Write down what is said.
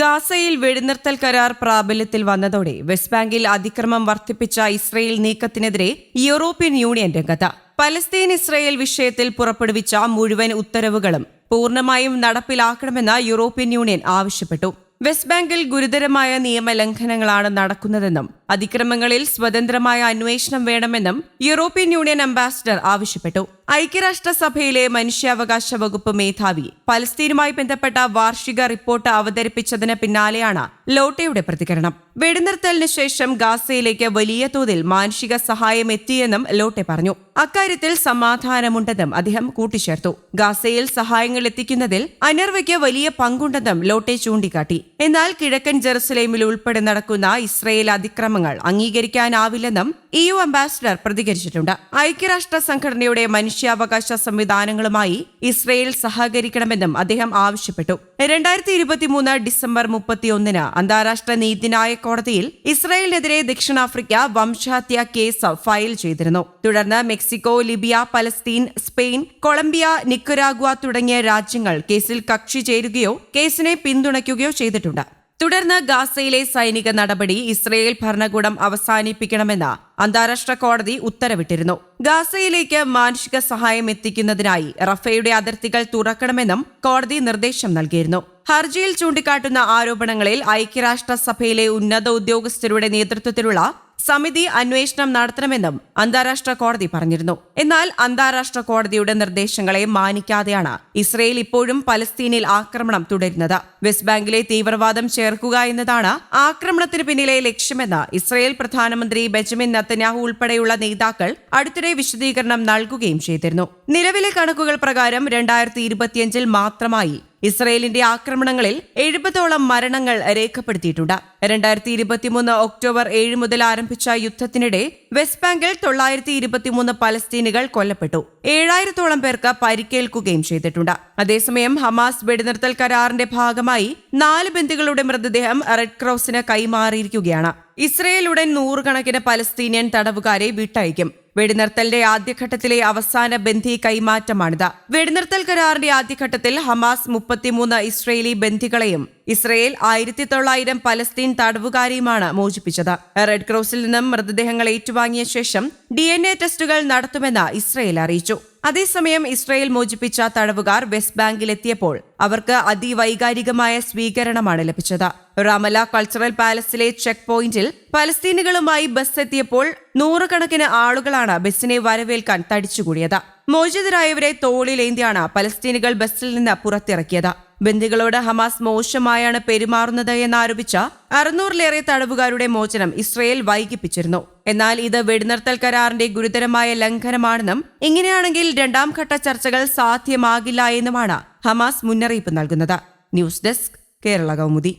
ഗാസയിൽ വെടിനിർത്തൽ കരാർ പ്രാബല്യത്തിൽ വന്നതോടെ വെസ്റ്റ് ബാങ്കിൽ അതിക്രമം വർദ്ധിപ്പിച്ച ഇസ്രയേൽ നീക്കത്തിനെതിരെ യൂറോപ്യൻ യൂണിയൻ രംഗത്ത് പലസ്തീൻ ഇസ്രയേൽ വിഷയത്തിൽ പുറപ്പെടുവിച്ച മുഴുവൻ ഉത്തരവുകളും പൂർണമായും നടപ്പിലാക്കണമെന്ന് യൂറോപ്യൻ യൂണിയൻ ആവശ്യപ്പെട്ടു. വെസ്റ്റ് ബാങ്കിൽ ഗുരുതരമായ നിയമലംഘനങ്ങളാണ് നടക്കുന്നതെന്നും അതിക്രമങ്ങളിൽ സ്വതന്ത്രമായ അന്വേഷണം വേണമെന്നും യൂറോപ്യൻ യൂണിയൻ അംബാസിഡർ ആവശ്യപ്പെട്ടു. ഐക്യരാഷ്ട്രസഭയിലെ മനുഷ്യാവകാശ വകുപ്പ് മേധാവി പലസ്തീനുമായി ബന്ധപ്പെട്ട വാർഷിക റിപ്പോർട്ട് അവതരിപ്പിച്ചതിന് പിന്നാലെയാണ് ലോട്ടയുടെ പ്രതികരണം. വെടിനിർത്തലിന് ശേഷം ഗാസയിലേക്ക് വലിയ തോതിൽ മാനുഷിക സഹായം എത്തിയെന്നും ലോട്ടെ പറഞ്ഞു. അക്കാര്യത്തിൽ സമാധാനമുണ്ടെന്നും അദ്ദേഹം കൂട്ടിച്ചേർത്തു. ഗാസയിൽ സഹായങ്ങൾ എത്തിക്കുന്നതിൽ അനർവയ്ക്ക് വലിയ പങ്കുണ്ടെന്നും ലോട്ടെ ചൂണ്ടിക്കാട്ടി. എന്നാൽ കിഴക്കൻ ജെറുസലേമിൽ ഉൾപ്പെടെ നടക്കുന്ന ഇസ്രയേൽ അതിക്രമങ്ങൾ അംഗീകരിക്കാനാവില്ലെന്നും ഇ യു അംബാസിഡർ പ്രതികരിച്ചിട്ടുണ്ട്. ഐക്യരാഷ്ട്ര സംഘടനയുടെ മനുഷ്യാവകാശ സംവിധാനങ്ങളുമായി ഇസ്രയേൽ സഹകരിക്കണമെന്നും അദ്ദേഹം ആവശ്യപ്പെട്ടു. രണ്ടായിരത്തി ഇരുപത്തിമൂന്ന് ഡിസംബർ മുപ്പത്തിയൊന്നിന് അന്താരാഷ്ട്ര നീതിന്യായ കോടതിയിൽ ഇസ്രയേലിനെതിരെ ദക്ഷിണാഫ്രിക്ക വംശഹത്യ കേസ് ഫയൽ ചെയ്തിരുന്നു. തുടർന്ന് Mexico Libya Palestine Spain Colombia Nicaragua തുടങ്ങിയ രാജ്യങ്ങൾ കേസിൽ കക്ഷി ചേരുകയോ കേസിനെ പിന്തുണയ്ക്കുകയോ ചെയ്തിട്ടുണ്ട്. തുടർന്ന് ഗാസയിലെ സൈനിക നടപടി ഇസ്രയേൽ ഭരണകൂടം അവസാനിപ്പിക്കണമെന്ന് അന്താരാഷ്ട്ര കോടതി ഉത്തരവിട്ടിരുന്നു. ഗാസയിലേക്ക് മാനുഷിക സഹായം എത്തിക്കുന്നതിനായി റഫയുടെ അതിർത്തികൾ തുറക്കണമെന്നും കോടതി നിർദ്ദേശം നൽകിയിരുന്നു. ഹർജിയിൽ ചൂണ്ടിക്കാട്ടുന്ന ആരോപണങ്ങളിൽ ഐക്യരാഷ്ട്രസഭയിലെ ഉന്നത ഉദ്യോഗസ്ഥരുടെ നേതൃത്വത്തിലുള്ള സമിതി അന്വേഷണം നടത്തണമെന്നും അന്താരാഷ്ട്ര കോടതി പറഞ്ഞിരുന്നു. എന്നാൽ അന്താരാഷ്ട്ര കോടതിയുടെ നിർദ്ദേശങ്ങളെ മാനിക്കാതെയാണ് ഇസ്രയേൽ ഇപ്പോഴും പലസ്തീനിൽ ആക്രമണം തുടരുന്നത്. വെസ്റ്റ് ബാങ്കിലെ തീവ്രവാദം ചേർക്കുക എന്നതാണ് ആക്രമണത്തിന് പിന്നിലെ ലക്ഷ്യമെന്ന് ഇസ്രയേൽ പ്രധാനമന്ത്രി ബെഞ്ചമിൻ നത്തന്യാഹു ഉൾപ്പെടെയുള്ള നേതാക്കൾ അടുത്തിടെ വിശദീകരണം നൽകുകയും ചെയ്തിരുന്നു. നിലവിലെ കണക്കുകൾ പ്രകാരം രണ്ടായിരത്തി ഇരുപത്തിയഞ്ചിൽ മാത്രമായി ഇസ്രയേലിന്റെ ആക്രമണങ്ങളിൽ എഴുപതോളം മരണങ്ങൾ രേഖപ്പെടുത്തിയിട്ടുണ്ട്. രണ്ടായിരത്തി ഇരുപത്തിമൂന്ന് ഒക്ടോബർ ഏഴ് മുതൽ ആരംഭിച്ച യുദ്ധത്തിനിടെ വെസ്റ്റ് ബാങ്കിൽ തൊള്ളായിരത്തി ഇരുപത്തിമൂന്ന് പലസ്തീനുകൾ കൊല്ലപ്പെട്ടു. ഏഴായിരത്തോളം പേർക്ക് പരിക്കേൽക്കുകയും ചെയ്തിട്ടുണ്ട്. അതേസമയം ഹമാസ് വെടിനിർത്തൽ കരാറിന്റെ ഭാഗമായി നാല് ബന്ദികളുടെ മൃതദേഹം റെഡ് ക്രോസിന് കൈമാറിയിരിക്കുകയാണ്. ഇസ്രയേൽ ഉടൻ നൂറുകണക്കിന് പലസ്തീനിയൻ തടവുകാരെ വിട്ടയക്കും. വെടിനിർത്തലിന്റെ ആദ്യഘട്ടത്തിലെ അവസാന ബന്ധി കൈമാറ്റമാണിത്. വെടിനിർത്തൽ കരാറിന്റെ ആദ്യഘട്ടത്തിൽ ഹമാസ് മുപ്പത്തിമൂന്ന് ഇസ്രയേലി ബന്ധികളെയും ഇസ്രയേൽ ആയിരത്തി തൊള്ളായിരം പലസ്തീൻ തടവുകാരെയുമാണ് മോചിപ്പിച്ചത്. റെഡ് ക്രോസിൽ നിന്നും മൃതദേഹങ്ങൾ ഏറ്റുവാങ്ങിയ ശേഷം ഡി എൻ എ ടെസ്റ്റുകൾ നടത്തുമെന്ന് ഇസ്രയേൽ അറിയിച്ചു. അതേസമയം ഇസ്രയേൽ മോചിപ്പിച്ച തടവുകാർ വെസ്റ്റ് ബാങ്കിലെത്തിയപ്പോൾ അവർക്ക് അതിവൈകാരികമായ സ്വീകരണമാണ് ലഭിച്ചത്. റാമല കൾച്ചറൽ പാലസിലെ ചെക്ക് പോയിന്റിൽ പലസ്തീനുകളുമായി ബസ് എത്തിയപ്പോൾ നൂറുകണക്കിന് ആളുകളാണ് ബസ്സിനെ വരവേൽക്കാൻ തടിച്ചുകൂടിയത്. മോചിതരായവരെ തോളിലേന്തിയാണ് പലസ്തീനുകൾ ബസ്സിൽ നിന്ന് പുറത്തിറക്കിയത്. ബന്ദികളോട് ഹമാസ് മോശമായാണ് പെരുമാറുന്നത് എന്നാരോപിച്ച അറുന്നൂറിലേറെ തടവുകാരുടെ മോചനം ഇസ്രയേൽ വൈകിപ്പിച്ചിരുന്നു. എന്നാൽ ഇത് വെടിനിർത്തൽ കരാറിന്റെ ഗുരുതരമായ ലംഘനമാണെന്നും ഇങ്ങനെയാണെങ്കിൽ രണ്ടാം ഘട്ട ചർച്ചകൾ സാധ്യമാകില്ല എന്നുമാണ് ഹമാസ് മുന്നറിയിപ്പ് നൽകുന്നത്. News desk Kerala Kaumudi.